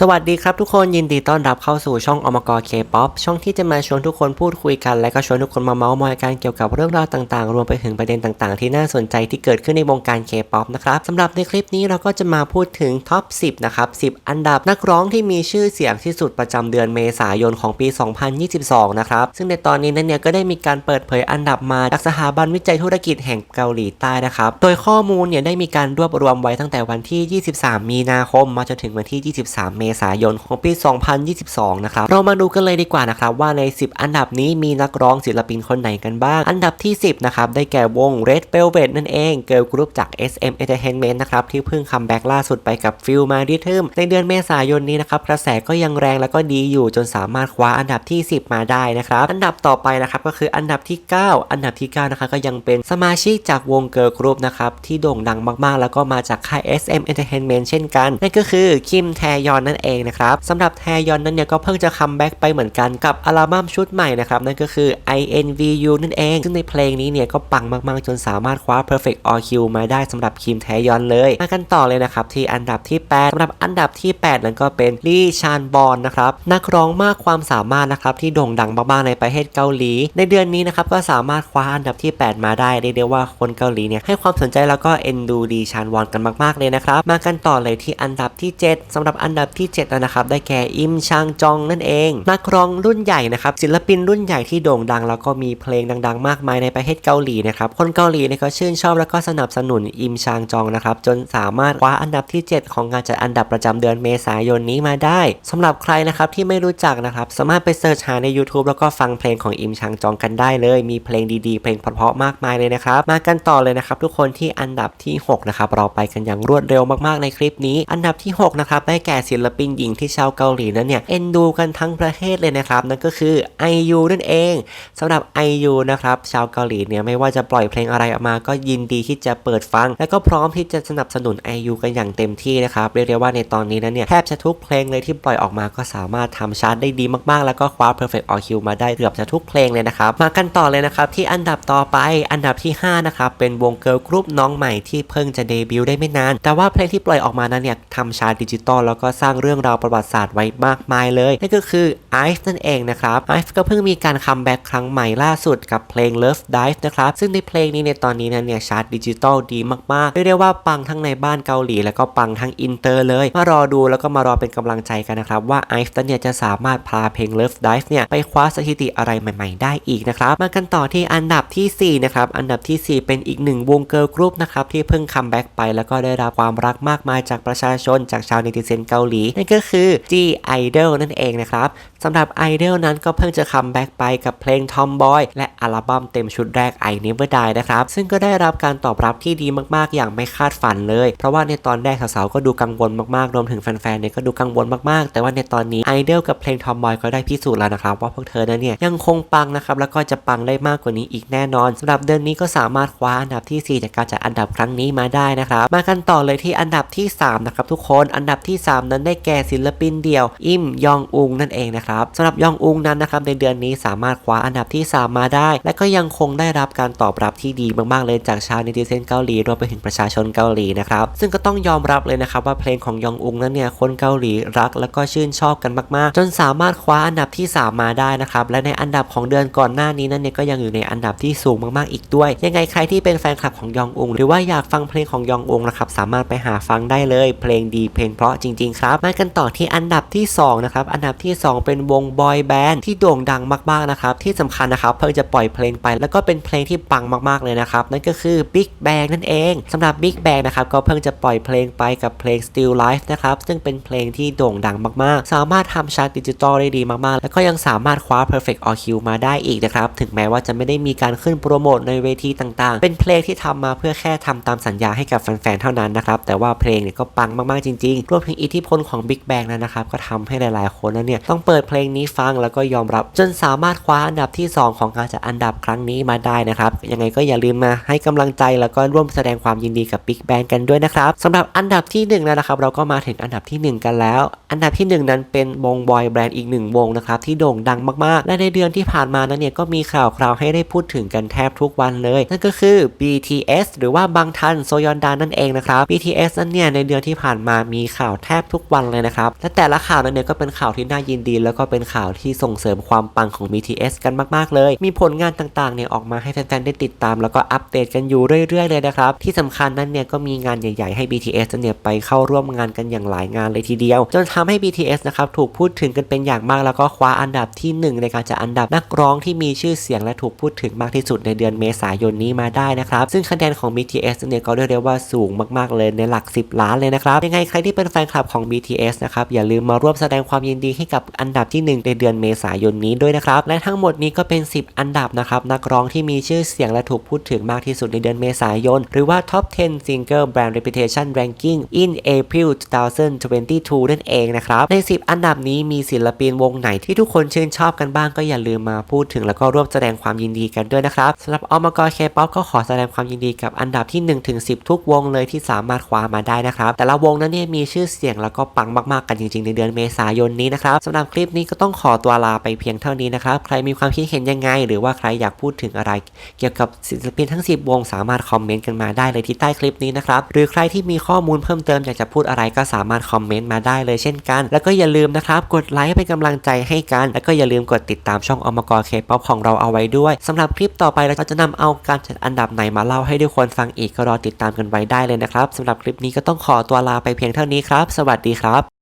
สวัสดีครับทุกคนยินดีต้อนรับเข้าสู่ช่องอมกรเคป๊อปช่องที่จะมาชวนทุกคนพูดคุยกัน และก็ชวนทุกคนมาเมาส์มอยกันเกี่ยวกับเรื่องราวต่างๆ รวมไปถึงประเด็นต่างๆ ที่น่าสนใจที่เกิดขึ้นในวงการเคป๊อปนะครับสำหรับในคลิปนี้เราก็จะมาพูดถึงท็อป 10 นะครับ 10 อันดับนักร้องที่มีชื่อเสียงที่สุดประจำเดือนเมษายนของปี 2022 นะครับซึ่งในตอนนี้นั้นเนี่ยก็ได้มีการเปิดเผยอันดับมาจากสถาบันวิจัยธุรกิจแห่งเกาหลีใต้นะครับโดยข้อมูลเนี่ยได้มีการรวบรวมไว้ตั้งแต่วันที่ 23 มีนาคม มาจนถึงวันที่ 23เมษายนของปี 2022 นะครับ เรามาดูกันเลยดีกว่านะครับว่าใน 10 อันดับนี้มีนักร้องศิลปินคนไหนกันบ้าง อันดับที่ 10 นะครับ ได้แก่วง Red Velvet นั่นเอง เกิร์ลกรุ๊ปจาก SM Entertainment นะครับ ที่เพิ่งคัมแบ็กล่าสุดไปกับ f i l m a r i t h m ในเดือนเมษายนนี้นะครับ กระแสก็ยังแรงแล้วก็ดีอยู่จนสามารถคว้าอันดับที่ 10 มาได้นะครับ อันดับต่อไปนะครับก็คืออันดับที่ 9 อันดับที่ 9 นะครับก็ยังเป็นสมาชิกจากวงเกิร์ลกรุ๊ปนะครับที่โด่งดังมากๆ แล้วก็มาจากค่าย SM Entertainment เช่นกันนั่นก็คือคิมแทยอนนั่นเองนะครับสำหรับแทยอนนั้นเนี่ยก็เพิ่งจะคัมแบ็กไปเหมือนกันกับอัลบั้มชุดใหม่นะครับนั่นก็คือ INVU นั่นเอง ซึ่งในเพลงนี้เนี่ยก็ปังมากๆ จนสามารถคว้า Perfect All Q มาได้สำหรับคิมแทยอนเลยมากันต่อเลยนะครับที่อันดับที่ 8สำหรับอันดับที่ 8 นั้นก็เป็นลี่ชานบอนนะครับนักร้องมากความสามารถนะครับที่โด่งดังมากๆในประเทศเกาหลี ในเดือนนี้นะครับก็สามารถคว้าอันดับที่ 8 มาได้เรียกได้ว่าคนเกาหลีเนี่ยให้ความสนใจแล้วก็เอ็นดูดีชานวอนกันมากๆเลยนะครับมากันต่อเลยที่อันดับที่ 7สำหรับอันดับที่7นะครับ ได้แก่อิมชางจองนั่นเอง นักร้องรุ่นใหญ่นะครับ ศิลปินรุ่นใหญ่ที่โด่งดัง แล้วก็มีเพลงดัง ๆ มากมายในประเทศเกาหลีนะครับ คนเกาหลีเนี่ยก็ชื่นชอบแล้วก็สนับสนุนอิมชางจองนะครับ จนสามารถคว้าอันดับที่ 7 ของการจัดอันดับประจำเดือนเมษายนนี้มาได้สำหรับใครนะครับที่ไม่รู้จักนะครับ สามารถไปเสิร์ชหาใน YouTube แล้วก็ฟังเพลงของอิมชางจองกันได้เลย มีเพลงดีๆ เพลงเพราะๆมากมายเลยนะครับ มากันต่อเลยนะครับทุกคนที่อันดับที่6นะครับเราไปกันอย่างรวดเร็วมากๆในคลิปนี้ อันดับที่6นะครับได้แก่ศิลปินหญิงที่ชาวเกาหลีนั้นเนี่ยเอ็นดูกันทั้งประเทศเลยนะครับนั่นก็คือ IU นั่นเองสำหรับ IU นะครับชาวเกาหลีเนี่ยไม่ว่าจะปล่อยเพลงอะไรออกมาก็ยินดีที่จะเปิดฟัง และก็พร้อมที่จะสนับสนุน IU กันอย่างเต็มที่นะครับเรียกได้ว่าในตอนนี้นั้นเนี่ยแทบจะทุกเพลงเลยที่ปล่อยออกมาก็สามารถทำชาร์ตได้ดีมากๆ แล้วก็คว้า Perfect All Q มาได้เกือบจะทุกเพลงเลยนะครับมากันต่อเลยนะครับที่อันดับต่อไปอันดับที่5นะครับเป็นวงเกิร์ลกรุ๊ปน้องใหม่ที่เพิ่งจะเดบิวต์ได้ไม่นาน แต่ว่าเพลงที่ปล่อยออกมานั้นเนี่ยทำชาร์ตดิจิตอลแล้วก็สร้างเรื่องราวประวัติศาสตร์ไว้มากมายเลยนั่นก็คือไอฟ์นั่นเองนะครับไอฟ์ก็เพิ่งมีการคัมแบ็กครั้งใหม่ล่าสุดกับเพลง Love Dive นะครับซึ่งในเพลงนี้ในตอนนี้นั้นเนี่ยชาร์ตดิจิตอลดีมากๆเรียกได้ว่าปังทั้งในบ้านเกาหลี แล้วก็ปังทั้งอินเตอร์เลย มารอดูแล้วก็มารอเป็นกำลังใจกันนะครับว่าไอฟ์เนี่ยจะสามารถพาเพลง Love Dive เนี่ยไปคว้าสถิติอะไรใหม่ ๆ ได้อีกนะครับมากันต่อที่อันดับทีสี่4นะครับอันดับทีสี่ 4 เป็นอีกหนึ่งวงเกิร์ลกรุ๊ปนะครับที่เพิ่งคัมแบ็กไปแล้วก็ได้รับความรักมากมายจากประชาชนจากชาวเนติเซนเกาหลีนั่นก็คือ G Idol นั่นเองนะครับสำหรับ Idol นั้นก็เพิ่งจะคัมแบ็กไปกับเพลง Tomboy และอัลบั้มเต็มชุดแรก I Never Die นะครับ ซึ่งก็ได้รับการตอบรับที่ดีมากๆ อย่างไม่คาดฝันเลย เพราะว่าในตอนแรกสาวๆก็ดูกังวลมากๆ รวมถึงแฟนๆเนี่ยก็ดูกังวลมากๆ แต่ว่าในตอนนี้ Idol กับเพลง Tomboy ก็ได้พิสูจน์แล้วนะครับ ว่าพวกเธอนั้นเนี่ยยังคงปังนะครับแล้วก็จะปังได้มากกว่านี้อีกแน่นอนสำหรับเดือนนี้ก็สามารถคว้าอันดับที่ 4 จากการจัดอันดับครั้งนี้มาได้นะครับมากันต่อเลยที่อันดับที่3นะครับทุกคนอันดับที่ 3 นั้นได้แก่ศิลปินเดี่ยว อิมยองอุงนั่นเองนะครับสำหรับยองอุงนั้นนะครับในเดือนนี้สามารถคว้าอันดับที่ 3 มาได้ และก็ยังคงได้รับการตอบรับที่ดีมากๆเลยจากชาวเนติเซนเกาหลีรวมไปถึงประชาชนเกาหลีนะครับซึ่งก็ต้องยอมรับเลยนะครับว่าเพลงของยองอุงนั้นเนี่ยคนเกาหลีรัก แล้วก็ชื่นชอบกันมากๆ จนสามารถคว้าอันดับที่ 3 มาได้นะครับและในอันดับของเดือนก่อนหน้านี้นั้นเนี่ยก็ยังอยู่ในอันดับที่สูงมากๆอีกด้วย ยังไงใครที่เป็นแฟนคลับของยองอุงหรือว่าอยากฟังเพลงของยองอุงนะครับสามารถไปหาฟังได้เลย เพลงดีเพลงเพราะจริงๆครับมากันต่อที่อันดับที่2นะครับอันดับที่ 2 เป็นวงบอยแบนด์ที่โด่งดังมากๆนะครับที่สำคัญนะครับเพิ่งจะปล่อยเพลงไป แล้วก็เป็นเพลงที่ปังมากๆเลยนะครับนั่นก็คือ Big Bang นั่นเองสำหรับ Big Bang นะครับก็เพิ่งจะปล่อยเพลงไปกับเพลง Still Life นะครับซึ่งเป็นเพลงที่โด่งดังมากๆ สามารถทำชาร์ตดิจิตอลได้ดีมากๆ แล้วก็ยังสามารถคว้า Perfect All Q มาได้อีกนะครับถึงแม้ว่าจะไม่ได้มีการขึ้นโปรโมทในเวทีต่างๆ เป็นเพลงที่ทำมาเพื่อแค่ทำตามสัญญาให้กับแฟนๆเท่านั้นนะครับแต่ว่าเพลงเนี่ยก็ปังมากๆจริงๆรวมถึงอิทธิพลของ Big Bang นั้นนะครับก็ทำให้หลายๆ คนนั้นเนี่ยต้องเปิดเพลงนี้ฟังแล้วก็ยอมรับ จนสามารถคว้าอันดับที่ 2 ของการจัดอันดับครั้งนี้มาได้นะครับยังไงก็อย่าลืมมาให้กำลังใจแล้วก็ร่วมแสดงความยินดีกับ Big Bang กันด้วยนะครับสำหรับอันดับที่1แล้วนะครับเราก็มาถึงอันดับที่ 1 กันแล้ว อันดับที่ 1 นั้นเป็นวงบอยแบรนด์อีกหนึ่งวงนะครับที่โด่งดังมากๆ และในเดือนที่ผ่านมานั้นเนี่ยก็มีข่าวคราวให้ได้พูดถึงกันแทบทุกวันเลย นั่นก็คือ BTS หรือว่าบางทันโซยอนดานั่นเองนะครับ BTS นั้นเนี่ยในเดือนที่ผ่านมามีข่าวแทบทุกวันงเลยนะครับ และแต่ละข่าวนั้นเนี่ยก็เป็นข่าวที่น่ายินดี แล้วก็เป็นข่าวที่ส่งเสริมความปังของ BTS กันมากๆเลย มีผลงานต่างๆเนี่ยออกมาให้แฟนๆได้ติดตาม แล้วก็อัปเดตกันอยู่เรื่อยๆเลยนะครับ ที่สำคัญนั้นเนี่ยก็มีงานใหญ่ๆให้ BTS เนี่ยไปเข้าร่วมงานกันอย่างหลายงานเลยทีเดียว จนทำให้ BTS นะครับถูกพูดถึงกันเป็นอย่างมาก แล้วก็คว้าอันดับที่หนึ่งในการจัดอันดับนักร้องที่มีชื่อเสียงและถูกพูดถึงมากที่สุดในเดือนเมษายนนี้มาได้นะครับซึ่งคะแนนของ BTS เนี่ยก็เรียกได้ว่าสูงมากๆเลยในหลัก 10 ล้านเลยนะครับยังไงใครที่เป็นแฟนคลับของ BTS นะครับอย่าลืมมาร่วมแสดงความยินดีให้กับอันดับที่หนึ่งในเดือนเมษายนนี้ด้วยนะครับ และทั้งหมดนี้ก็เป็น 10 อันดับนะครับนักร้องที่มีชื่อเสียงและถูกพูดถึงมากที่สุดในเดือนเมษายน หรือว่า Top 10 Single Brand Reputation Ranking in April 2022 นั่นเองนะครับใน 10 อันดับนี้มีศิลปินวงไหนที่ทุกคนชื่นชอบกันบ้างก็อย่าลืมมาพูดถึงแล้วก็ร่วมแสดงความยินดีกันด้วยนะครับสำหรับอมกเคป๊อปก็ขอแสดงความยินดีกับอันดับที่1ถึง10 ทุกวงเลยที่สามารถคว้ามาได้นะครับแต่ละวงนั้นเนี่ยมีชื่อเสียงแล้วก็ปังมากๆกันจริงๆ ในเดือนเมษายนนี้นะครับสำหรับคลิปนี้ก็ต้องขอตัวลาไปเพียงเท่านี้นะครับ ใครมีความคิดเห็นยังไง หรือว่าใครอยากพูดถึงอะไร เกี่ยวกับศิลปินทั้ง 10 วงสามารถคอมเมนต์กันมาได้เลยที่ใต้คลิปนี้นะครับ หรือใครที่มีข้อมูลเพิ่มเติมอยากจะพูดอะไรก็สามารถคอมเมนต์มาได้เลยเช่นกัน แล้วก็อย่าลืมนะครับกดไลค์เป็นกำลังใจให้กัน แล้วก็อย่าลืมกดติดตามช่องอมกรเคป๊อปของเราเอาไว้ด้วยสำหรับคลิปต่อไปเราจะนำเอาการจัดอันดับไหนมาเล่าให้ทุกคนฟังอีกก็รอติดตามกันไว้ได้เลยนะครับสำหรับคลิปนี้ก็ต้องขอตัวลาไปเพียงเท่านี้ครับ สวัสดีครับ